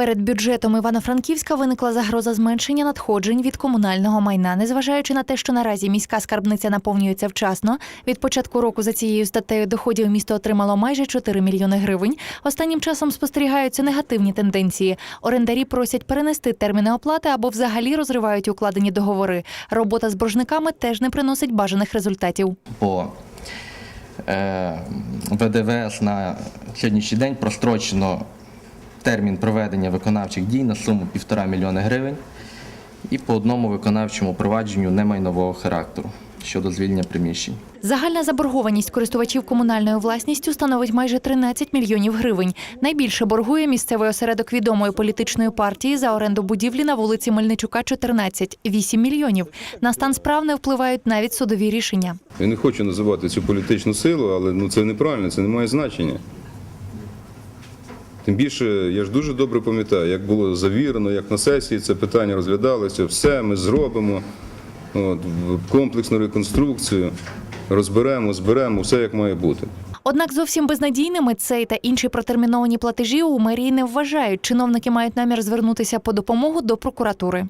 Перед бюджетом Івано-Франківська виникла загроза зменшення надходжень від комунального майна. Незважаючи на те, що наразі міська скарбниця наповнюється вчасно. Від початку року за цією статтею доходів місто отримало майже 4 мільйони гривень. Останнім часом спостерігаються негативні тенденції. Орендарі просять перенести терміни оплати або взагалі розривають укладені договори. Робота з боржниками теж не приносить бажаних результатів. по е, ВДВС на сьогоднішній день прострочено термін проведення виконавчих дій на суму 1,5 мільйони гривень і по одному виконавчому провадженню немайнового характеру щодо звільнення приміщень. Загальна заборгованість користувачів комунальною власністю становить майже 13 мільйонів гривень. Найбільше боргує місцевий осередок відомої політичної партії за оренду будівлі на вулиці Мельничука, 14 – 8 мільйонів. На стан справ не впливають навіть судові рішення. Я не хочу називати цю політичну силу, але ну, це неправильно, це не має значення. Тим більше, я ж дуже добре пам'ятаю, як було завірено, як на сесії це питання розглядалося, все ми зробимо, от, комплексну реконструкцію, розберемо, зберемо, все як має бути. Однак зовсім безнадійними цей та інші протерміновані платежі у мерії не вважають. Чиновники мають намір звернутися по допомогу до прокуратури.